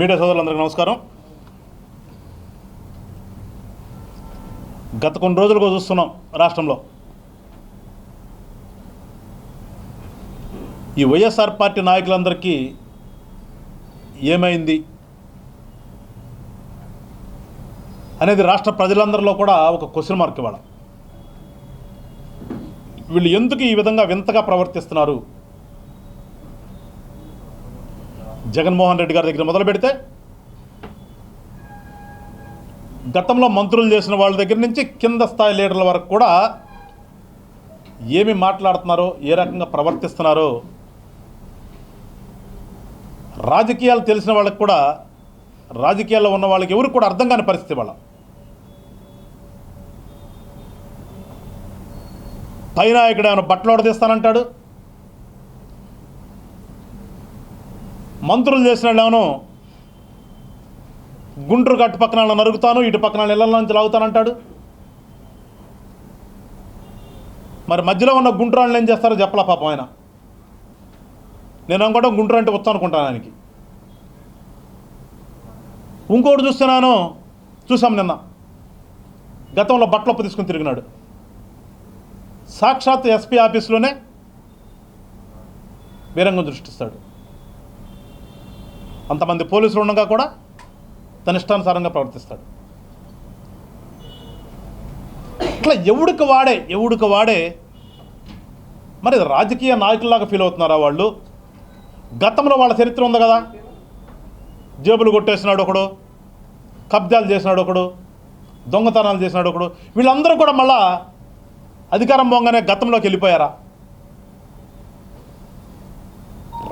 Media సోదరులందరికీ నమస్కారం. గత కొన్ని రోజులుగా చూస్తున్నాం రాష్ట్రంలో. ఈ వైఎస్ఆర్ పార్టీ నాయకులందరికీ ఏమైంది అనేది రాష్ట్ర ప్రజలందరిలో కూడా ఒక క్వశ్చన్ మార్క్ ఇవ్వడం వీళ్ళు ఎందుకు ఈ విధంగా వింతగా ప్రవర్తిస్తున్నారు? జగన్మోహన్ రెడ్డి గారి దగ్గర మొదలు పెడితే గతంలో మంత్రులు చేసిన వాళ్ళ దగ్గర నుంచి కింద స్థాయి లీడర్ల వరకు కూడా ఏమి మాట్లాడుతున్నారో ఏ రకంగా ప్రవర్తిస్తున్నారో రాజకీయాలు తెలిసిన వాళ్ళకి కూడా రాజకీయాల్లో ఉన్న వాళ్ళకి ఎవరికి కూడా అర్థం కాని పరిస్థితి వాళ్ళ. పైన ఇక్కడ ఏమైనా బట్టలు తీస్తానంటాడు? మంత్రులు చేసిన గుండ్రు గుంటూరు గట్టు పక్కన నరుగుతాను ఇటు పక్కన ఇళ్ళలోంచి లాగుతానంటాడు మరి మధ్యలో ఉన్న గుంటూరు ఏం చేస్తారో చెప్పలా పాపం ఆయన. నేను అనుకోవడం గుంటూరు అంటే వస్తాను అనుకుంటాను ఆయనకి. ఇంకోటి చూస్తున్నాను చూసాం నిన్న. గతంలో బట్టలొప్పు తీసుకుని తిరిగినాడు. సాక్షాత్ ఎస్పీ ఆఫీస్లోనే వీరంగం దృష్టిస్తాడు. అంతమంది పోలీసులు ఉండగా కూడా తన ఇష్టానుసారంగా ప్రవర్తిస్తాడు. ఇట్లా ఎవడికి వాడే ఎవడికి వాడే మరి రాజకీయ నాయకుల్లాగా ఫీల్ అవుతున్నారా వాళ్ళు? గతంలో వాళ్ళ చరిత్ర ఉంది కదా. జేబులు కొట్టేసినాడు ఒకడు కబ్జాలు చేసినాడు ఒకడు దొంగతనాలు చేసినాడు ఒకడు. వీళ్ళందరూ కూడా మళ్ళా అధికారం పోగానే గతంలోకి వెళ్ళిపోయారా?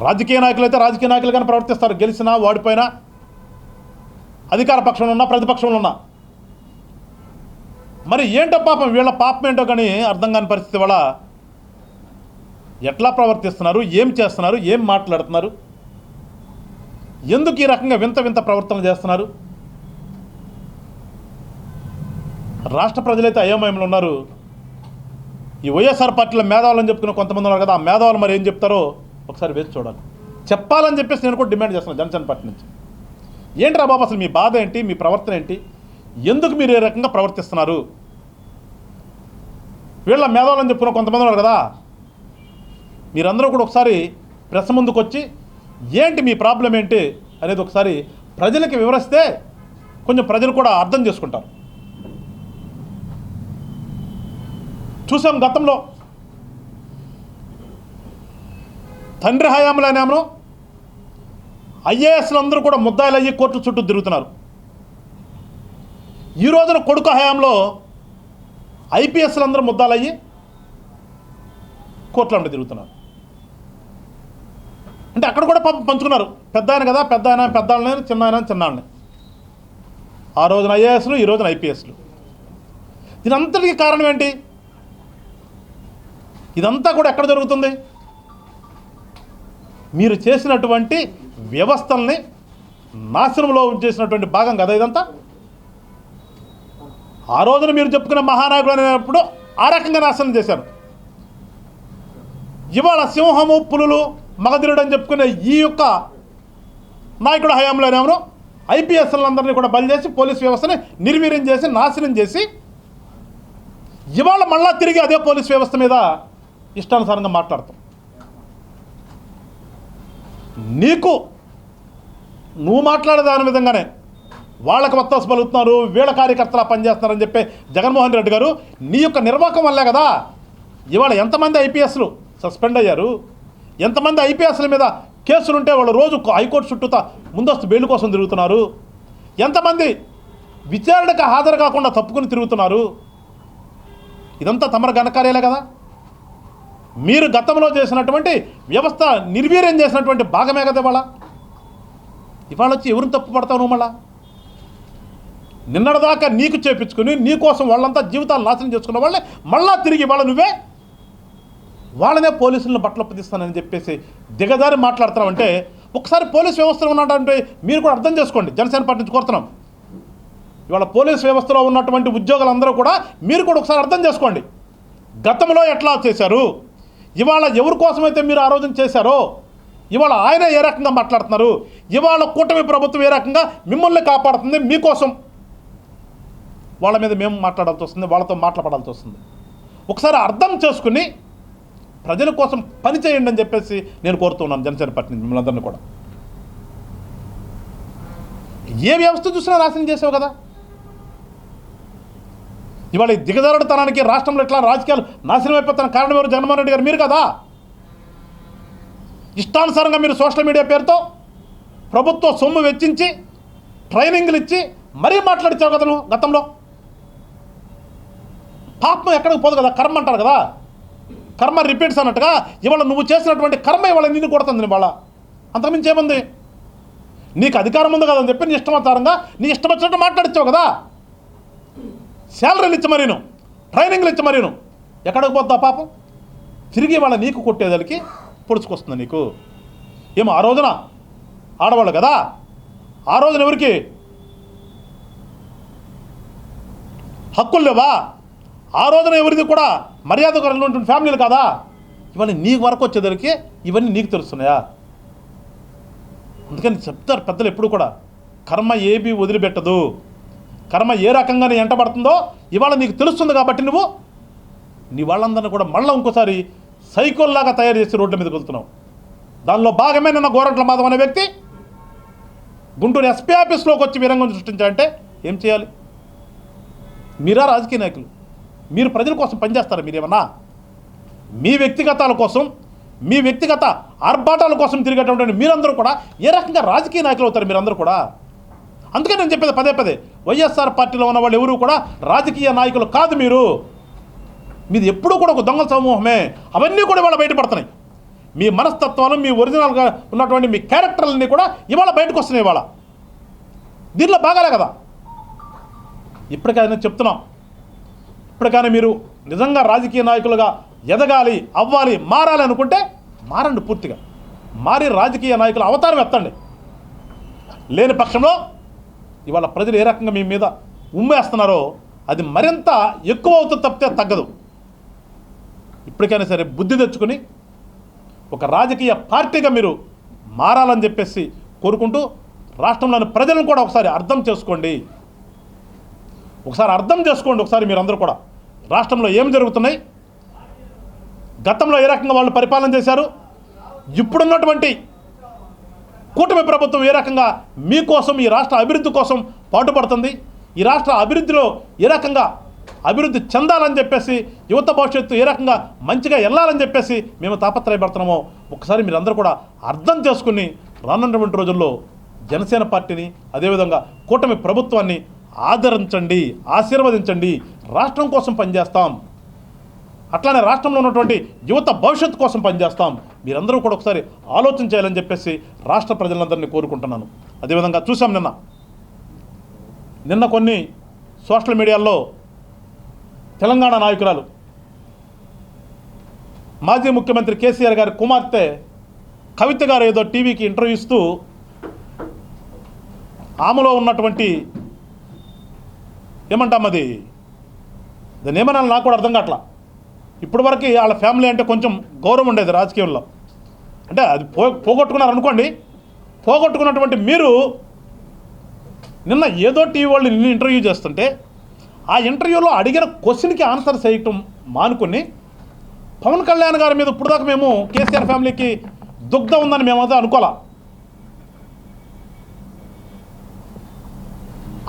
రాజకీయ నాయకులు అయితే రాజకీయ నాయకులుగానే ప్రవర్తిస్తారు. గెలిచినా ఓడిపోయినా అధికార పక్షంలో ఉన్నా ప్రతిపక్షంలో ఉన్నా. మరి ఏంటో పాపం? వీళ్ళ పాపం ఏంటో కానీ అర్థం కాని పరిస్థితి వల్ల ఎట్లా ప్రవర్తిస్తున్నారు? ఏం చేస్తున్నారు? ఏం మాట్లాడుతున్నారు? ఎందుకు ఈ రకంగా వింత వింత ప్రవర్తన చేస్తున్నారు? రాష్ట్ర ప్రజలైతే అయోమయంలో ఉన్నారు. ఈ వైఎస్ఆర్ పార్టీలో అని చెప్పుకున్న కొంతమంది ఉన్నారు కదా ఆ మేధావులు మరి ఏం చెప్తారో ఒకసారి వేసి చూడాలి. చెప్పాలని చెప్పేసి నేను కూడా డిమాండ్ చేస్తున్నాను జనసేన పార్టీ నుంచి. ఏంట్రా బాబు అసలు మీ బాధ ఏంటి? మీ ప్రవర్తన ఏంటి? ఎందుకు మీరు ఏ రకంగా ప్రవర్తిస్తున్నారు? వీళ్ళ మేధావులని చెప్పుకున్న కొంతమంది ఉన్నారు కదా. మీరందరూ కూడా ఒకసారి ప్రెస్ ముందుకు వచ్చి ఏంటి మీ ప్రాబ్లం ఏంటి అనేది ఒకసారి ప్రజలకి వివరిస్తే కొంచెం ప్రజలు కూడా అర్థం చేసుకుంటారు. చూసాం గతంలో తండ్రి హయాంలోనేమో ఐఏఎస్లు అందరూ కూడా ముద్దాయిలు అయ్యి కోర్టు చుట్టూ తిరుగుతున్నారు. ఈ రోజున కొడుకు హయాంలో ఐపీఎస్లు అందరూ ముద్దాలు అయ్యి కోర్టుల వెంట తిరుగుతున్నారు. అంటే అక్కడ కూడా పంపు పంచుకున్నారు. పెద్ద ఆయన కదా పెద్ద ఆయన పెద్ద వాళ్ళని చిన్న ఆయన చిన్నాళ్ళని ఆ రోజున ఐఏఎస్లు ఈ రోజున ఐపీఎస్లు. దీని అంతటికి కారణం ఏంటి? ఇదంతా కూడా ఎక్కడ జరుగుతుంది? మీరు చేసినటువంటి వ్యవస్థల్ని నాశనంలో చేసినటువంటి భాగం కదా ఇదంతా? ఆ రోజున మీరు చెప్పుకున్న మహానాయకుడు అనేటప్పుడు ఆ రకంగా నాశనం చేశారు. ఇవాళ సింహము పులులు మగధిరుడు అని చెప్పుకునే ఈ యొక్క నాయకుడు హయాంలోనేమో ఐపీఎస్లందరినీ కూడా బలి చేసి పోలీస్ వ్యవస్థని నిర్వీర్యం చేసి నాశనం చేసి ఇవాళ మళ్ళా తిరిగి అదే పోలీస్ వ్యవస్థ మీద ఇష్టానుసారంగా మాట్లాడతాం. నీకు నువ్వు మాట్లాడే దాని విధంగానే వాళ్ళకి వత్తాసు పలుకుతున్నారు వీళ్ళ కార్యకర్తలా పనిచేస్తున్నారని చెప్పే జగన్మోహన్ రెడ్డి గారు నీ యొక్క నిర్వాహకం వల్లే కదా ఇవాళ ఎంతమంది ఐపీఎస్లు సస్పెండ్ అయ్యారు? ఎంతమంది ఐపీఎస్ల మీద కేసులుంటే వాళ్ళు రోజు హైకోర్టు చుట్టూతా ముందస్తు బెయిల్ కోసం తిరుగుతున్నారు? ఎంతమంది విచారణకు హాజరు కాకుండా తప్పుకుని తిరుగుతున్నారు? ఇదంతా తమరు ఘనకార్యాలే కదా? మీరు గతంలో చేసినటువంటి వ్యవస్థ నిర్వీర్యం చేసినటువంటి భాగమే కదా ఇవాళ. ఇవాళ వచ్చి ఎవరిని తప్పు పడతావు నువ్వు మళ్ళా? నిన్నటిదాకా నీకు చేపించుకుని నీకోసం వాళ్ళంతా జీవితాలు నాశనం చేసుకున్న వాళ్ళే మళ్ళా తిరిగి వాళ్ళ నువ్వే వాళ్ళనే పోలీసులను బట్టలు అప్పదిస్తానని చెప్పేసి దిగదారి మాట్లాడుతున్నామంటే ఒకసారి పోలీస్ వ్యవస్థలో ఉన్నటువంటి మీరు కూడా అర్థం చేసుకోండి. జనసేన పార్టీ నుంచి కోరుతున్నాం. ఇవాళ పోలీస్ వ్యవస్థలో ఉన్నటువంటి ఉద్యోగులందరూ కూడా మీరు కూడా ఒకసారి అర్థం చేసుకోండి. గతంలో ఎట్లా చేశారు? ఇవాళ ఎవరి కోసమైతే మీరు ఆ రోజున చేశారో ఇవాళ ఆయన ఏ రకంగా మాట్లాడుతున్నారు? ఇవాళ కూటమి ప్రభుత్వం ఏ రకంగా మిమ్మల్ని కాపాడుతుంది? మీకోసం. వాళ్ళ మీద మేము మాట్లాడాల్సి వస్తుంది వాళ్ళతో మాట్లాడాల్సి వస్తుంది. ఒకసారి అర్థం చేసుకుని ప్రజల కోసం పని చేయండి అని చెప్పేసి నేను కోరుతున్నాను జనసేన పార్టీ మిమ్మల్ని అందరినీ కూడా. ఏ వ్యవస్థ చూసినా నాశనం చేసావు కదా? ఇవాళ ఈ దిగజారుడుతనానికి రాష్ట్రంలో ఇట్లా రాజకీయాలు నాశనం అయిపోతున్న కారణం ఎవరు? జగన్మోహన్ రెడ్డి గారు. మీరు కదా? ఇష్టానుసారంగా మీరు సోషల్ మీడియా పేరుతో ప్రభుత్వ సొమ్ము వెచ్చించి ట్రైనింగ్లు ఇచ్చి మరీ మాట్లాడించావు కదా నువ్వు గతంలో. పాపం ఎక్కడికి పోదు కదా? కర్మ అంటారు కదా? కర్మ రిపీట్స్ అన్నట్టుగా ఇవాళ నువ్వు చేసినటువంటి కర్మ ఇవాళ నిన్ను కొడుతుంది ఇవాళ. అంతకుమించి ఏముంది? నీకు అధికారం ఉంది కదా అని చెప్పి నీ ఇష్టమతారంగా నీ ఇష్టం వచ్చినట్టు మాట్లాడించావు కదా? శాలరీలు ఇచ్చి మరీను ట్రైనింగ్లు ఇచ్చి మరీను. ఎక్కడికి పోద్దా పాపం? తిరిగి వాళ్ళ నీకు కొట్టేదానికి పొడుచుకొస్తుంది నీకు. ఏమో ఆ రోజున ఆడవాళ్ళు కదా? ఆ రోజున ఎవరికి? హక్కులు లేవా? ఆ రోజున ఎవరిది కూడా మర్యాద కలిగినటువంటి ఫ్యామిలీలు కాదా? ఇవన్నీ నీకు వరకు వచ్చేదానికి ఇవన్నీ నీకు తెలుస్తున్నాయా? అందుకని చెప్తారు పెద్దలు ఎప్పుడు కూడా కర్మ ఏబీ వదిలిపెట్టదు. కర్మ ఏ రకంగా నీ ఎంటబడుతుందో ఇవాళ నీకు తెలుస్తుంది కాబట్టి నువ్వు నీ వాళ్ళందరినీ కూడా మళ్ళీ ఇంకోసారి సైకోల్లాగా తయారు చేసి రోడ్ల మీదకి వెళ్తున్నావు. దానిలో భాగమే నిన్న గోరంట్ల మాధవ్ అనే వ్యక్తి గుంటూరు ఎస్పీ ఆఫీస్లోకి వచ్చి వీరంగం సృష్టించాలంటే ఏం చేయాలి? మీరా రాజకీయ నాయకులు. మీరు ప్రజల కోసం పనిచేస్తారా మీరేమన్నా? మీ వ్యక్తిగతాల కోసం మీ వ్యక్తిగత ఆర్భాటాల కోసం తిరిగేటటువంటి మీరందరూ కూడా ఏ రకంగా రాజకీయ నాయకులు అవుతారు మీరందరూ కూడా? అందుకే నేను చెప్పేది పదే పదే. వైఎస్ఆర్ పార్టీలో ఉన్న వాళ్ళు ఎవరు కూడా రాజకీయ నాయకులు కాదు మీరు. మీది ఎప్పుడూ కూడా ఒక దొంగల సమూహమే. అవన్నీ కూడా ఇవాళ బయటపడుతున్నాయి. మీ మనస్తత్వాలు మీ ఒరిజినల్గా ఉన్నటువంటి మీ క్యారెక్టర్లన్నీ కూడా ఇవాళ బయటకు వస్తున్నాయి ఇవాళ. దీనిలో బాగాలే కదా. ఇప్పటికైనా చెప్తున్నాం. ఇప్పటికైనా మీరు నిజంగా రాజకీయ నాయకులుగా ఎదగాలి అవ్వాలి మారాలి అనుకుంటే మారండి పూర్తిగా. మారి రాజకీయ నాయకుల అవతారం ఎత్తండి. లేని పక్షంలో ఇవాళ ప్రజలు ఏ రకంగా మీ మీద ఉమ్మేస్తున్నారో అది మరింత ఎక్కువ అవుతుంది తప్పితే తగ్గదు. ఇప్పటికైనా సరే బుద్ధి తెచ్చుకొని ఒక రాజకీయ పార్టీగా మీరు మారాలని చెప్పేసి కోరుకుంటూ రాష్ట్రంలోని ప్రజలను కూడా ఒకసారి అర్థం చేసుకోండి. ఒకసారి అర్థం చేసుకోండి ఒకసారి మీరందరూ కూడా. రాష్ట్రంలో ఏం జరుగుతున్నాయి? గతంలో ఏ రకంగా వాళ్ళు పరిపాలన చేశారు? ఇప్పుడున్నటువంటి కూటమి ప్రభుత్వం ఏ రకంగా మీకోసం ఈ రాష్ట్ర అభివృద్ధి కోసం పాటుపడుతుంది? ఈ రాష్ట్ర అభివృద్ధిలో ఏ రకంగా అభివృద్ధి చెందాలని చెప్పేసి యువత భవిష్యత్తు ఏ రకంగా మంచిగా వెళ్ళాలని చెప్పేసి మేము తాపత్రయపడుతున్నామో ఒకసారి మీరందరూ కూడా అర్థం చేసుకుని రానున్నటువంటి రోజుల్లో జనసేన పార్టీని అదేవిధంగా కూటమి ప్రభుత్వాన్ని ఆదరించండి ఆశీర్వదించండి రాష్ట్రం కోసం పనిచేస్తాం. అట్లానే రాష్ట్రంలో ఉన్నటువంటి యువత భవిష్యత్తు కోసం పనిచేస్తాం. మీరందరూ కూడా ఒకసారి ఆలోచన చేయాలని చెప్పేసి రాష్ట్ర ప్రజలందరినీ కోరుకుంటున్నాను. అదేవిధంగా చూసాం నిన్న. నిన్న కొన్ని సోషల్ మీడియాల్లో తెలంగాణ నాయకురాలు మాజీ ముఖ్యమంత్రి కేసీఆర్ గారి కుమార్తె కవిత గారు ఏదో టీవీకి ఇంటర్వ్యూ ఇస్తూ ఆమెలో ఉన్నటువంటి ఏమంటాం అది? దాన్ని ఏమన్నా నాకు కూడా అర్థం కావట్లా. ఇప్పటి వరకు వాళ్ళ ఫ్యామిలీ అంటే కొంచెం గౌరవం ఉండేది రాజకీయంలో. అంటే అది పో పోగొట్టుకున్నారు అనుకోండి పోగొట్టుకున్నటువంటి మీరు నిన్న ఏదో టీవీ వాళ్ళు నిన్ను ఇంటర్వ్యూ చేస్తుంటే ఆ ఇంటర్వ్యూలో అడిగిన క్వశ్చన్కి ఆన్సర్ చేయటం మానుకుని పవన్ కళ్యాణ్ గారి మీద ఇప్పుడు దాకా మేము కేసీఆర్ ఫ్యామిలీకి దుగ్ధం ఉందని మేమైతే అనుకోలే.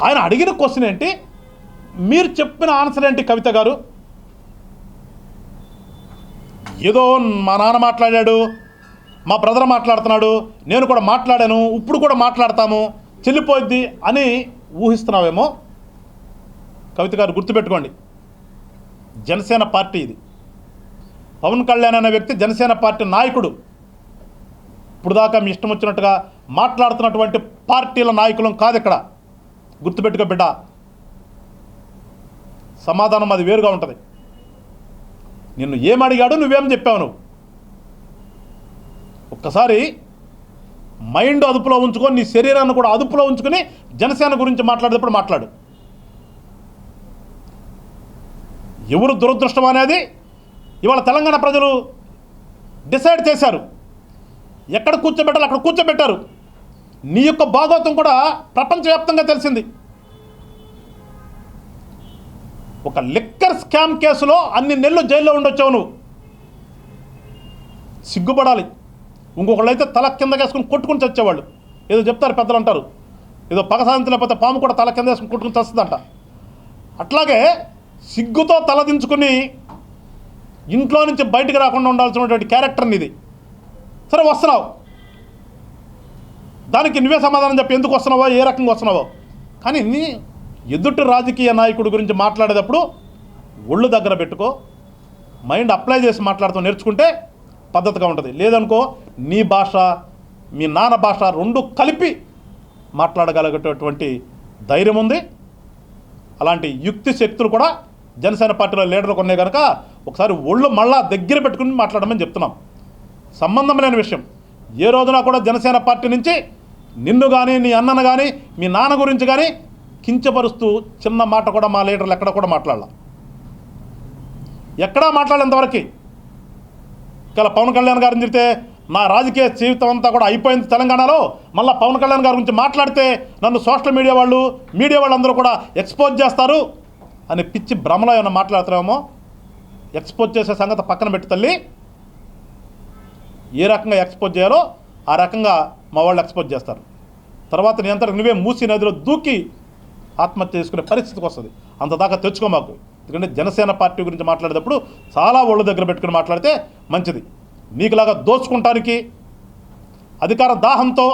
ఆయన అడిగిన క్వశ్చన్ ఏంటి? మీరు చెప్పిన ఆన్సర్ ఏంటి కవిత గారు? ఏదో మా నాన్న మాట్లాడాడు మా బ్రదర్ మాట్లాడుతున్నాడు నేను కూడా మాట్లాడాను ఇప్పుడు కూడా మాట్లాడతాము చెల్లిపోద్ది అని ఊహిస్తున్నావేమో? కవిత గారు గుర్తుపెట్టుకోండి. జనసేన పార్టీ ఇది. పవన్ కళ్యాణ్ అనే వ్యక్తి జనసేన పార్టీ నాయకుడు. ఇప్పుడు దాకా మీ ఇష్టం వచ్చినట్టుగా మాట్లాడుతున్నటువంటి పార్టీల నాయకులం కాదు ఇక్కడ. గుర్తుపెట్టుకో బిడ్డ. సమాధానం అది వేరుగా ఉంటుంది. నిన్ను ఏమడిగాడు నువ్వేం చెప్పావు నువ్వు? ఒక్కసారి మైండ్ అదుపులో ఉంచుకొని నీ శరీరాన్ని కూడా అదుపులో ఉంచుకొని జనసేన గురించి మాట్లాడేటప్పుడు మాట్లాడు. ఎవరు దురదృష్టం అనేది ఇవాళ తెలంగాణ ప్రజలు డిసైడ్ చేశారు. ఎక్కడ కూర్చోబెట్టాలి అక్కడ కూర్చోబెట్టారు. నీ యొక్క భాగోత్వం కూడా ప్రపంచవ్యాప్తంగా తెలిసింది. ఒక లిక్కర్ స్కామ్ కేసులో అన్ని నెలలు జైల్లో ఉండొచ్చావు నువ్వు. సిగ్గుపడాలి. ఇంకొకళ్ళైతే తల కింద వేసుకుని కొట్టుకుని చచ్చేవాళ్ళు. ఏదో చెప్తారు పెద్దలు అంటారు. ఏదో పగ సాధించి లేకపోతే పాము కూడా తల కింద వేసుకుని కొట్టుకుని చస్తుందంట. అట్లాగే సిగ్గుతో తలదించుకుని ఇంట్లో నుంచి బయటకు రాకుండా ఉండాల్సినటువంటి క్యారెక్టర్ని ఇది సరే వస్తున్నావు. దానికి నువ్వే సమాధానం చెప్పి ఎందుకు వస్తున్నావో ఏ రకంగా వస్తున్నావో. కానీ నీ ఎదుటి రాజకీయ నాయకుడి గురించి మాట్లాడేటప్పుడు ఒళ్ళు దగ్గర పెట్టుకో మైండ్ అప్లై చేసి మాట్లాడుతూ నేర్చుకుంటే పద్ధతిగా ఉంటుంది. లేదనుకో నీ భాష మీ నాన్న భాష రెండు కలిపి మాట్లాడగలిగేటటువంటి ధైర్యం ఉంది. అలాంటి యుక్తి శక్తులు కూడా జనసేన పార్టీలో లీడర్లు కొన్నాయి కనుక ఒకసారి ఒళ్ళు మళ్ళా దగ్గర పెట్టుకుని మాట్లాడమని చెప్తున్నాం. సంబంధం లేని విషయం. ఏ రోజున కూడా జనసేన పార్టీ నుంచి నిన్ను కానీ నీ అన్నను కానీ మీ నాన్న గురించి కానీ కించపరుస్తూ చిన్న మాట కూడా మా లీడర్లు ఎక్కడ కూడా మాట్లాడాల. ఎక్కడా మాట్లాడేంతవరకు ఇలా పవన్ కళ్యాణ్ గారిని తిరిగితే నా రాజకీయ జీవితం అంతా కూడా అయిపోయింది తెలంగాణలో. మళ్ళీ పవన్ కళ్యాణ్ గారి గురించి మాట్లాడితే నన్ను సోషల్ మీడియా వాళ్ళు మీడియా వాళ్ళందరూ కూడా ఎక్స్పోజ్ చేస్తారు అని పిచ్చి భ్రమలో ఏమైనా మాట్లాడుతున్నామో ఎక్స్పోజ్ చేసే సంగతి పక్కన పెట్టి తల్లి. ఏ రకంగా ఎక్స్పోజ్ చేయాలో ఆ రకంగా మా వాళ్ళు ఎక్స్పోజ్ చేస్తారు. తర్వాత నీ అంతటా నువ్వే మూసి నదిలో దూకి ఆత్మహత్య చేసుకునే పరిస్థితికి వస్తుంది. అంత దాకా తెచ్చుకో మాకు. ఎందుకంటే జనసేన పార్టీ గురించి మాట్లాడేటప్పుడు చాలా ఒళ్ళు దగ్గర పెట్టుకుని మాట్లాడితే మంచిది. నీకులాగా దోచుకుంటానికి అధికార దాహంతో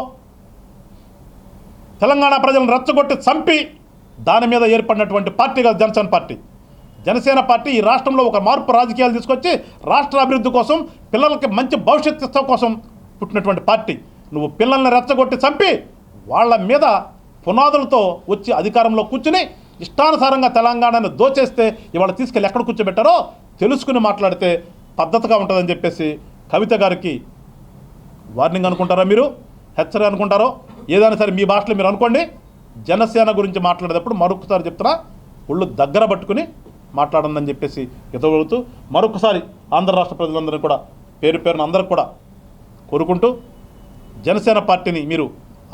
తెలంగాణ ప్రజలను రెచ్చగొట్టి చంపి దాని మీద ఏర్పడినటువంటి పార్టీ కాదు జనసేన పార్టీ. జనసేన పార్టీ ఈ రాష్ట్రంలో ఒక మార్పు రాజకీయాలు తీసుకొచ్చి రాష్ట్ర అభివృద్ధి కోసం పిల్లలకి మంచి భవిష్యత్తు కోసం పుట్టినటువంటి పార్టీ. నువ్వు పిల్లల్ని రెచ్చగొట్టి చంపి వాళ్ళ మీద పునాదులతో వచ్చి అధికారంలో కూర్చుని ఇష్టానుసారంగా తెలంగాణను దోచేస్తే ఇవాళ తీసుకెళ్ళి ఎక్కడ కూర్చోబెట్టారో తెలుసుకుని మాట్లాడితే పద్ధతిగా ఉంటుందని చెప్పేసి కవిత గారికి వార్నింగ్ అనుకుంటారా మీరు? హెచ్చరిక అనుకుంటారో? ఏదైనా సరే మీ భాషలో మీరు అనుకోండి. జనసేన గురించి మాట్లాడేటప్పుడు మరొకసారి చెప్తున్నా ఒళ్ళు దగ్గర పట్టుకుని మాట్లాడందని చెప్పేసి ఎదగలుగుతూ మరొకసారి ఆంధ్ర రాష్ట్ర ప్రజలందరినీ కూడా పేరు పేరున అందరూ కూడా కోరుకుంటూ జనసేన పార్టీని మీరు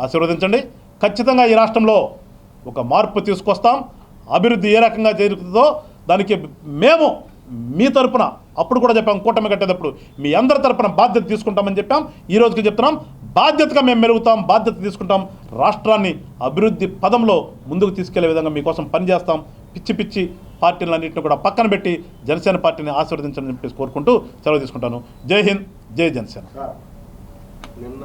ఆశీర్వదించండి. ఖచ్చితంగా ఈ రాష్ట్రంలో ఒక మార్పు తీసుకొస్తాం. అభివృద్ధి ఏ రకంగా జరుగుతుందో దానికి మేము మీ తరపున అప్పుడు కూడా చెప్పాం కూటమి కట్టేటప్పుడు మీ అందరి తరపున బాధ్యత తీసుకుంటామని చెప్పాం. ఈ రోజుకి చెప్తున్నాం బాధ్యతగా మేము మెరుగుతాం బాధ్యత తీసుకుంటాం. రాష్ట్రాన్ని అభివృద్ధి పదంలో ముందుకు తీసుకెళ్ళే విధంగా మీకోసం పనిచేస్తాం. పిచ్చి పిచ్చి పార్టీలన్నింటిని కూడా పక్కన పెట్టి జనసేన పార్టీని ఆశీర్వదించని చెప్పేసి కోరుకుంటూ సెలవు తీసుకుంటాను. జై హింద్ జై జనసేన. నిన్న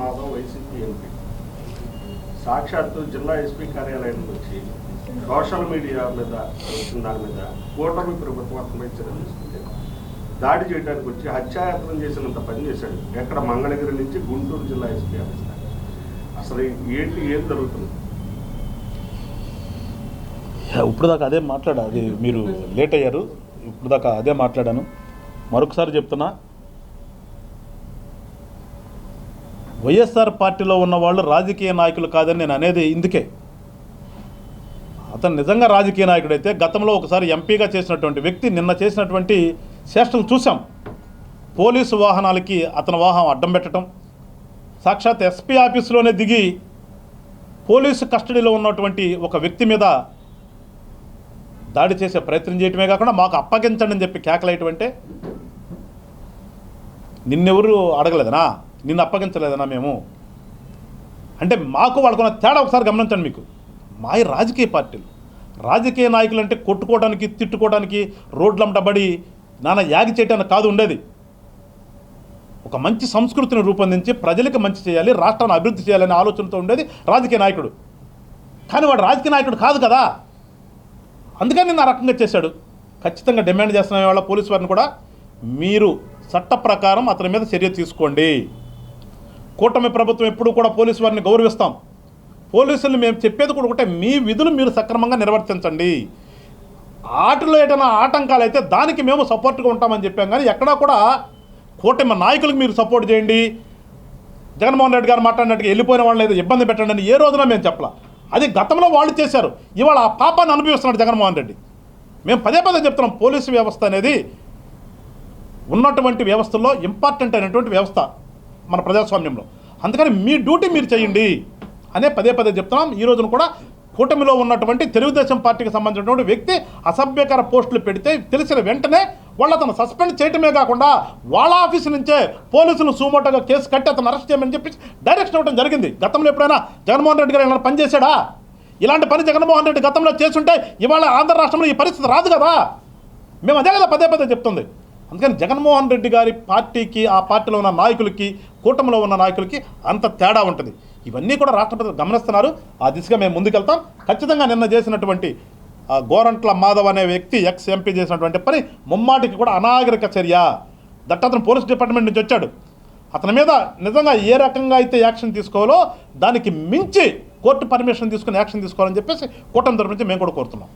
మాధవ్ వైసీపీ ఎంపీ సాక్షాత్తు జిల్లా ఎస్పీ కార్యాలయం వచ్చి సోషల్ మీడియా మీద వచ్చిన దాని మీద కూటమి ప్రభుత్వం అతనిపై చర్యలు తీసుకుంటే దాడి చేయడానికి వచ్చి హత్యాయత్నం చేసినంత పని చేశాడు. ఎక్కడ మంగళగిరి నుంచి గుంటూరు జిల్లా ఎస్పీ ఆఫీస్ అసలు ఏంటి ఏం జరుగుతుంది? ఇప్పుడు దాకా అదే మాట్లాడా అది మీరు లేట్ అయ్యారు. ఇప్పుడు దాకా అదే మాట్లాడాను. మరొకసారి చెప్తున్నా వైఎస్ఆర్ పార్టీలో ఉన్న వాళ్ళు రాజకీయ నాయకులు కాదని నేను అనేది ఇందుకే. అతను నిజంగా రాజకీయ నాయకుడైతే గతంలో ఒకసారి ఎంపీగా చేసినటువంటి వ్యక్తి నిన్న చేసినటువంటి చేష్టలు చూసాం పోలీసు వాహనాలకి అతని వాహనం అడ్డం పెట్టడం సాక్షాత్ ఎస్పీ ఆఫీసులోనే దిగి పోలీసు కస్టడీలో ఉన్నటువంటి ఒక వ్యక్తి మీద దాడి చేసే ప్రయత్నం చేయటమే కాకుండా మాకు అప్పగించండి అని చెప్పి కేకలేయటమంటే నిన్నెవరు అడగలేదనా? నిన్ను అప్పగించలేదనా మేము? అంటే మాకు వాళ్ళకున్న తేడా ఒకసారి గమనించండి మీకు. మాయ రాజకీయ పార్టీలు. రాజకీయ నాయకులు అంటే కొట్టుకోవడానికి తిట్టుకోవడానికి రోడ్లంటబడి నాన్న యాగి చేయటానికి కాదు ఉండేది. ఒక మంచి సంస్కృతిని రూపొందించి ప్రజలకు మంచి చేయాలి రాష్ట్రాన్ని అభివృద్ధి చేయాలనే ఆలోచనతో ఉండేది రాజకీయ నాయకుడు. కానీ వాడు రాజకీయ నాయకుడు కాదు కదా. అందుకని నిన్న ఆ రకంగా చేశాడు. ఖచ్చితంగా డిమాండ్ చేస్తున్న వాళ్ళ పోలీసు వారిని కూడా. మీరు చట్ట ప్రకారం అతని మీద చర్య తీసుకోండి. కూటమి ప్రభుత్వం ఎప్పుడూ కూడా పోలీసు వారిని గౌరవిస్తాం. పోలీసులు మేము చెప్పేది కూడా ఒకటే మీ విధులు మీరు సక్రమంగా నిర్వర్తించండి. ఆటలో ఏదైనా ఆటంకాలు అయితే దానికి మేము సపోర్ట్గా ఉంటామని చెప్పాం. కానీ ఎక్కడా కూడా కూటమి నాయకులకు మీరు సపోర్ట్ చేయండి. జగన్మోహన్ రెడ్డి గారు మాట్లాడినట్టుగా వెళ్ళిపోయిన వాళ్ళని ఏదో ఇబ్బంది పెట్టండి అని ఏ రోజున మేము చెప్పలా. అది గతంలో వాళ్ళు చేశారు. ఇవాళ ఆ పాపాన్ని అనుభవిస్తున్నాడు జగన్మోహన్ రెడ్డి. మేము పదే పదే చెప్తున్నాం పోలీసు వ్యవస్థ అనేది ఉన్నటువంటి వ్యవస్థల్లో ఇంపార్టెంట్ అయినటువంటి వ్యవస్థ. మన ప్రజాస్వామ్యంలో. అందుకని మీ డ్యూటీ మీరు చేయండి అనే పదే పదే చెప్తున్నాం. ఈ రోజున కూడా కూటమిలో ఉన్నటువంటి తెలుగుదేశం పార్టీకి సంబంధించినటువంటి వ్యక్తి అసభ్యకర పోస్టులు పెడితే తెలిసిన వెంటనే వాళ్ళు అతను సస్పెండ్ చేయటమే కాకుండా వాళ్ళ ఆఫీసు నుంచే పోలీసులు సూమోటోగా కేసు కట్టి అతను అరెస్ట్ చేయమని చెప్పి డైరెక్షన్ ఇవ్వడం జరిగింది. గతంలో ఎప్పుడైనా జగన్మోహన్ రెడ్డి గారు ఏమైనా పనిచేశాడా ఇలాంటి పని జగన్మోహన్ రెడ్డి గతంలో చేసుంటే ఇవాళ ఆంధ్ర రాష్ట్రంలో ఈ పరిస్థితి రాదు కదా? మేము అదే కదా పదే పదే చెప్తుంది. అందుకని జగన్మోహన్ రెడ్డి గారి పార్టీకి ఆ పార్టీలో ఉన్న నాయకులకి కూటమిలో ఉన్న నాయకులకి అంత తేడా ఉంటుంది. ఇవన్నీ కూడా రాష్ట్రపతి గమనిస్తున్నారు. ఆ దిశగా మేము ముందుకెళ్తాం. ఖచ్చితంగా నిన్న చేసినటువంటి గోరంట్ల మాధవ్ అనే వ్యక్తి ఎక్స్ ఎంపీ చేసినటువంటి పని ముమ్మాటికి కూడా అనాగరిక చర్య. దట్ అతను పోలీస్ డిపార్ట్మెంట్ నుంచి వచ్చాడు. అతని మీద నిజంగా ఏ రకంగా అయితే యాక్షన్ తీసుకోవాలో దానికి మించి కోర్టు పర్మిషన్ తీసుకుని యాక్షన్ తీసుకోవాలని చెప్పేసి కూటమి తరపు నుంచి మేము కూడా కోరుతున్నాం.